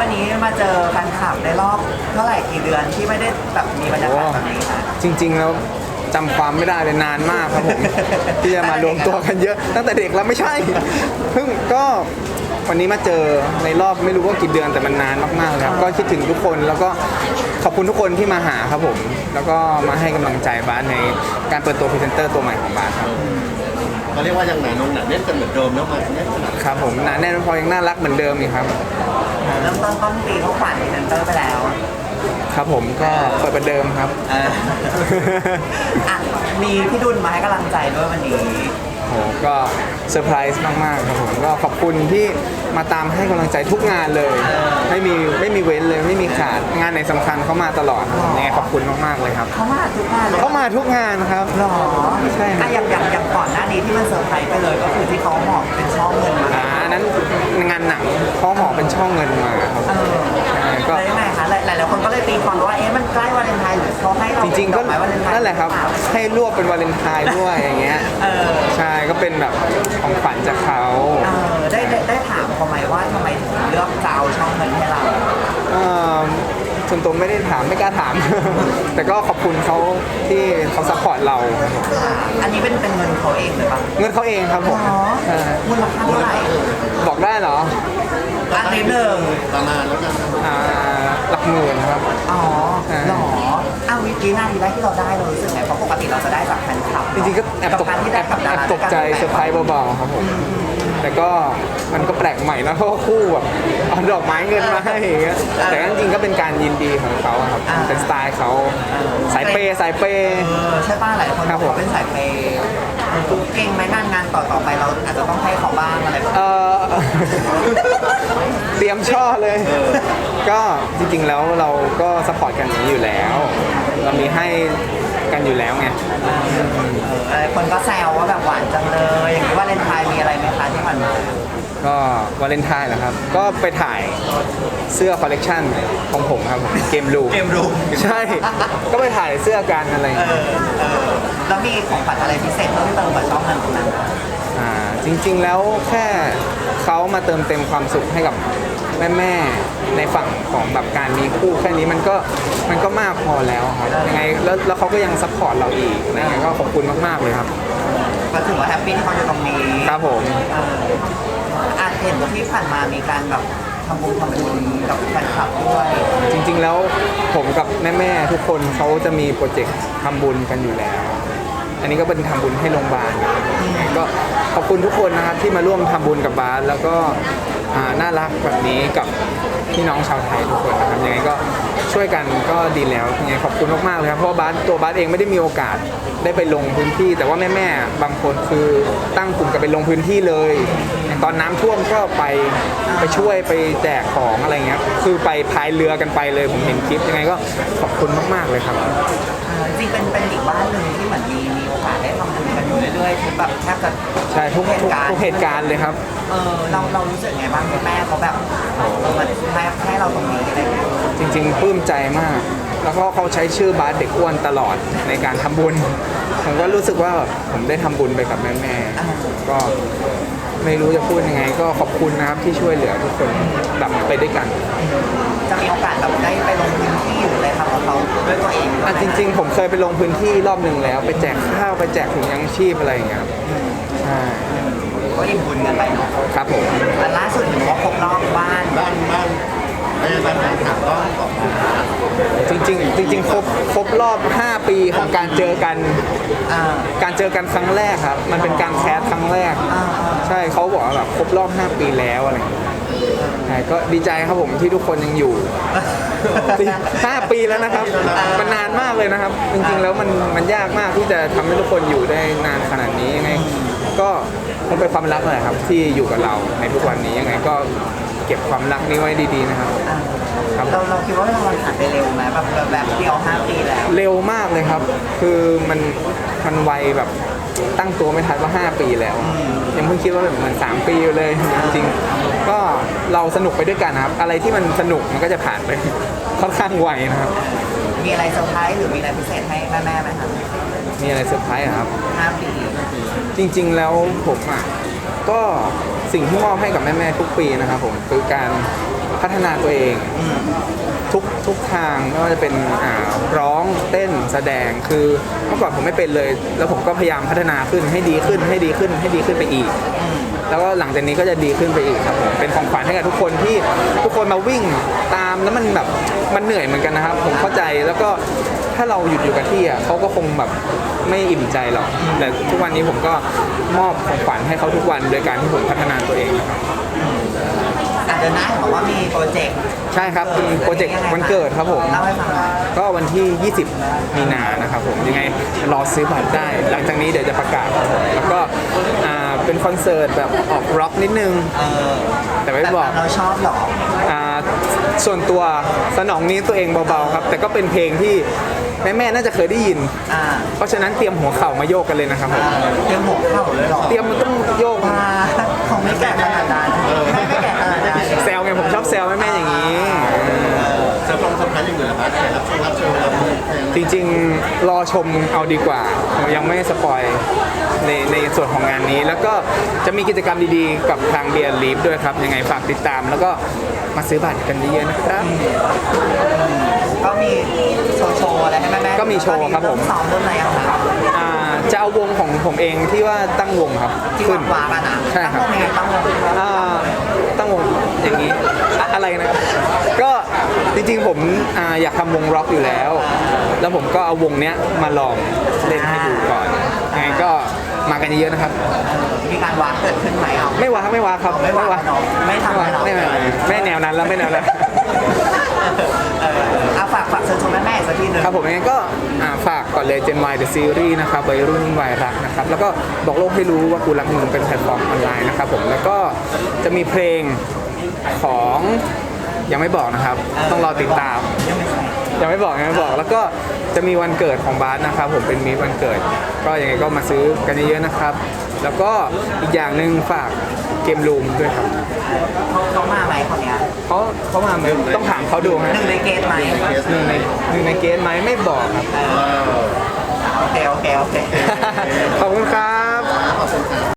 วันนี้มาเจอแฟนคลับในรอบเท่าไหร่กี่เดือนที่ไม่ได้แบบมีบรรยากาศแบบนี้ค่ะจริง ๆ แล้วจำความไม่ได้เลยนานมากครับผม ที่จะมารวมตัวกันเยอะ ตั้งแต่เด็กแล้วไม่ใช่เพิ่งก็วันนี้มาเจอในรอบไม่รู้ว่ากี่เดือนแต่มันนานมากๆเลยครับก็คิดถึงทุกคนแล้วก็ขอบคุณทุกคนที่มาหาครับผม แล้วก็มาให้กำลังใจบาสในการเปิดตัวพรีเซนเตอร์ตัวใหม่ของบาสครับเขาเรียกว่ายังหนานงหนาแน่นกันเหมือนเดิมแล้วมาแน่นขนาดครับผมหนาแน่นพอยังน่ารักเหมือนเดิมอีกครับ เริ่มต้นต้นปีเขาขวัญพรีเซนเตอร์ไปแล้วครับผมก็เปิดประเดิมครับ เอออะมีพี่ดุลมาให้กำลังใจด้วยวันนี้ โหก็เซอร์ไพรส์มาก ๆ ครับผมก็ขอบคุณที่มาตามให้กำลังใจทุกงานเลย ไม่มีไม่มีเว้นเลยไม่มีขาดงานไหนสำคัญเขามาตลอดยังไงขอบคุณมาก ๆ เลยครับ เขามาทุกงานเลยเขามาทุกงานครับ หรอใช่ครับ อะอย่างอย่างอย่างก่อนหน้านี้ที่มันเซอร์ไพรส์ไปเลยก็คือที่เขาหมอบเป็นช่องเงินมาอ่าอั นนั้นงานหนังเขาห่อเป็นช่องเงินมาครับเออใช่ก็แล้วยังไงคะหลายหลายๆคนก็เลยตีความว่าเอ๊ะมันใกล้วาเลนไทน์หรือเขาให้เราจริงๆก็ดอไม้วาเลนไทน์นั่นแหละครับเปาให้รวบเป็นวาเลนไทน์ด้วยอย่างเงี้ยเออใช่ก็เป็นแบบของขวัญจากเขาเออได้ได้ได้ถามเขาไหมว่าทำไมถึงเลือกจะเอาช่องเงินให้เราเอ่อ ส่วนตัวไม่ได้ถามไม่กล้าถาม แต่ก็ขอบคุณเขาที่เขาซัพพอร์ตเราอ่าอันนี้เป็นเป็นเงินเขาเองหรือเปล่าเงินเขาเองครับผมอ๋อใช่มูลค่าเท่าไหร่บอกได้เหรออันนี้หนึ่งประมาณแล้วกันอ่าหลักหมื่นครับ อ๋อใช่หรออ้าววิธีหน้าทีแรกที่เราได้เรารู้สึกไงเพราะปกติเราจะได้จากแฟนคลับจริงๆก็แอบตกบารที่แอได้บกับแอดาบราตกใจเซอร์ไพรส์เบาๆครับผม แต่ก็มันก็แปลกใหม่นะเพราะว่าคู่แบบเอาดอกไม้เงินมาให้อย่างเงี้ยแต่ก็จริงๆก็เป็นการยินดีของเขาอะครับเป็นสไตล์เขาสายเปย์สายเปย์ เออใช่ป้าหลายคนครับบผอกมเขาเป็นสายเปย์ เก่งไหมงานงานต่อต่อไปเราอาจจะต้องให้เขาบ้างอะไรแบบเอนี้อเตรียมช่อเลย ก็จริงๆแล้วเราก็สปอร์ตกันอย่างนี้อยู่แล้ว เรามีให้กันอยู่แล้วไง เออหลายคนก็แซวว่าแบบหวานจังเลย อย่างนี้ว่าเลนไทน์มีอะไรไหมคะที่ผ่านมา ก็วาเลนไทน์เหรอครับ ก็ไปถ่ายเสื้อคอลเลกชันของผมครับผมเกมลูเกมรูมใช่ ก็ไปถ่ายเสื้อกันอะไรอย่างเอเงี้ยอเออแล้วมีของขวัญอะไรพิเศษเพิ่มเติมกับช่องเงินตรงนั้นอ่าจริงๆแล้วแค่เขามาเติมเต็มความสุขให้กับแม่ๆในฝั่งของแบบการมีคู่แค่นี้มันก็มันก็มากพอแล้วครับยังไงแล้วแล้วเขาก็ยังซัพพอร์ตเราอีกอะไรเงี้ยก็ขอบคุณมากๆเลยครับก็ถือว่าแฮปปี้ที่เขาอยู่ตรงนี้ครับผม เออ ผ่านมามีการแบบทำบุญทำบุญกับแฟนคลับด้วยจริง ๆ แล้วผมกับแม่ๆทุกคนเขาจะมีโปรเจกต์ทำบุญกันอยู่แล้ว อันนี้ก็เป็นทำบุญให้โรงพยาบาลนะครับก็ขอบคุณทุกคนนะครับที่มาร่วมทำบุญกับบาสแล้วก็ อ่าน่ารักแบบนี้กับพี่น้องชาวไทยทุกคนนะครับยังไงก็ช่วยกันก็ดีแล้วยังไงขอบคุณมากๆเลยครับเพราะว่าบาสตัวบาสเองไม่ได้มีโอกาสได้ไปลงพื้นที่ แต่ว่าแม่ๆบางคนคือตั้งกลุ่มกันไปลงพื้นที่เลยอย่างตอนน้ำท่วมก็ไปไปช่วยไปแจกของอะไรเงี้ยคือไปพายเรือกันไปเลยผมเห็นคลิปยังไงก็ขอบคุณมากๆเลยครับ ริงๆเป็นเป็นอีกบ้านหนึ่งที่เหมือนมีมีโอกาสได้ทำบุญกันอยู่เรื่อยๆทุกแบบแทบจะใช่ทุกทุกทุกเหตุการณ์เลยครับ เออเราเรารู้สึกไงบ้างแม่เขาแบบเหมือนให้ให้เราตรงนี้อะไรเงี้ยจริง ๆปลื้มใจมาก แล้วก็เขาใช้ชื่อบาสเด็กอ้วนตลอดในการทำบุญ ผมก็รู้สึกว่าผมได้ทำบุญไปกับแม่ๆก็ไม่รู้จะพูดยังไง ก็ขอบคุณนะครับที่ช่วยเหลือทุกคนแบบไปด้วยกัน จะมีโอกาสแบบได้ไปลงพื้นที่หรื ออะไรครับกับเขาด้วยตัวเองอะจริง ๆ ผมเคยไปลงพื้นที่รอบหนึ่งแล้ว ไปแจกข้าวไปแจกถุงยังชีพอะไรอย่างเงี้ยครับใช่ก็อิ่มบุญกันไปเนาะครับผมแต่ล่าสุดเห็นว่าครบรอบบ้านบ้านบ้านแม่บ้านแฟนคลับต้องขอบคุณนะจริง ๆ จริง ๆ ครบครบรอบ 5 ปีของการเจอกัน อ่า การเจอกันครั้งแรกครับ มันเป็นการแคสครั้งแรก อ่า ใช่เขาบอกว่าแบบครบรอบ 5 ปีแล้วอะไรอย่างเงี้ย ใช่ก็ดีใจครับผมที่ทุกคนยังอยู่ ห้าปีแล้วนะครับ มันนานมากเลยนะครับ จริงๆ แล้วมันมันยากมากที่จะทำให้ทุกคนอยู่ได้นานขนาดนี้ยังไง ก็คงเป็นความรักแหละครับ ที่อยู่กับเราในทุกวันนี้ยังไงก็เก็บความรักนี้ไว้ดีๆนะครับอ่าครับ เราเราคิดว่าเราผ่านไปเร็วไหมแบบแบบเดียวห้าปีแล้ว เร็วมากเลยครับ คือมันมันไวแบบ ตั้งตัวไม่ทันว่า 5 ปีแล้วยังเพิ่งคิดว่าแบบเหมือน3ปีอยู่เลย จริงๆ ก็เราสนุกไปด้วยกันนะครับ อะไรที่มันสนุกมันก็จะผ่านไปค่อนข้างไวนะครับ มีอะไรเซอร์ไพรส์หรือมีอะไรพิเศษให้แม่แม่ๆไหมคะมีอะไรเซอร์ไพรส์อะครับห้าปีจริงๆแล้วผมอะก็สิ่งที่มอบให้กับแม่ๆทุกปีนะครับผมคือการพัฒนาตัวเองอืมทุกทุกทางไม่ว่าจะเป็นอ่าร้อง เต้นแสดงคือเมื่อก่อนผมไม่เป็นเลย แล้วผมก็พยายามพัฒนาขึ้นให้ดีขึ้นให้ดีขึ้นให้ดีขึ้นไปอีกอืมแล้วก็หลังจากนี้ก็จะดีขึ้นไปอีกครับผมเป็นของขวัญให้กับทุกคนที่ทุกคนมาวิ่งตามแล้วมันแบบมันเหนื่อยเหมือนกันนะครับ ผมเข้าใจแล้วก็ถ้าเราหยุดอยู่กับที่อะเขาก็คงแบบไม่อิ่มใจหรอกแต่ทุกวันนี้ผมก็มอบของขวัญให้เขาทุกวันโดยการที่ผมพัฒนาตัวเองนะครับอะเดือนหน้าเห็นบอกว่ามีโปรเจกต์ใช่ครับเป็นโปรเจกต์วันเกิดครับผมเล่าให้ฟังหน่อย ก็วันที่ 20 มีนานะครับผมยังไงรอซื้อบัตรได้ หลังจากนี้เดี๋ยวจะประกาศครับผมแล้วก็อ่าเป็นคอนเสิร์ตแบบออกร็อกนิดนึง เออแต่ไม่บอก เราชอบเหรออ่าส่วนตัวสนองนี้ตัวเองเบาๆครับ แต่ก็เป็นเพลงที่แม่ๆน่าจะเคยได้ยิน อ่าเพราะฉะนั้นเตรียมหัวเข่ามาโยกกันเลยนะครับผมอ่าเตรียมหัวเข่าเลยเหรอเตรียมมันต้องโยกมาของไม่แก่ขนาดนั้นไม่ไม่แก่ขนาดนั้นแซวไงผมชอบแซวแม่ๆอย่างนี้ เซอร์พงเซอ ร์ไพรส์อย่างอื่นเหรอครับแขกรับเชิญรับเชิญเราเพลงจริงๆ รอชมเอาดีกว่าผมยังไม่สปอยในในส่วนของงานนี้ แล้วก็จะมีกิจกรรมดีๆ กับทางเดียร์ลีฟด้วยครับ ยังไงฝากติดตาม แล้วก็มาซื้อบัตรกันเยอะๆนะครับ ก็มีโชว์โชว์อะไรให้แม่แม่ก็มีโชว์ครับผมซ้อมเริ่มอะไรยังครับอ่าจะเอาวงของผมเองที่ว่าตั้งวงครับที่ขึ้วานงวากันนะใช่ครับตั้งวงยังไงตั้งวงอ่าตั้งวงอย่างนี้ อะอะไรนะครับ ก็จริงๆผมอ่าอยากทำวงร็อกอยู่แล้ว แล้วผมก็เอาวงเนี้ยมาลองเล่นให้ดูก่อนยังไงก็มากันเยอะๆนะครับ มีการวางเกิดขึ้นไหมเอา ไม่ว้าไม่ว้าครับไม่ว้าเนอะไม่ทำว้าให้เรา ไม่ไม่ไม่แนวนั้นแล้วไม่แนวนั้น เออเอาฝากฝากเชิญชมแม่แม่ๆสักทีหนึ่งครับผมยังไงก็อ่าฝากก่อนเลย Gen Y The Series นะครับวัยรุ่นวัยรักนะครับ แล้วก็บอกโลกให้รู้ว่ากูรักมึงเป็นแพลตฟอร์มออนไลน์นะครับผม แล้วก็จะมีเพลง ของยังไม่บอกนะครับ ต้องรอติดตามยังไม่ใช่ยังไม่บอกยังไม่บอก แล้วก็จะมีวันเกิดของบาสนะครับ ผมเป็นมีตวันเกิด ก็ยังไงก็มาซื้อกันเยอะๆนะครับ แล้วก็อีกอย่างหนึ่งฝากเกมรูมด้วยครับเขาเขามาไหมคนเนี้ยเขาเขามาไหมต้องถามเขาดูฮะหนึ่งในเกณฑ์ไหมหนึ่งในหนึ่งในเกณฑ์ไหมไม่บอกครับโอเคโอเคโอเคขอบคุณครับ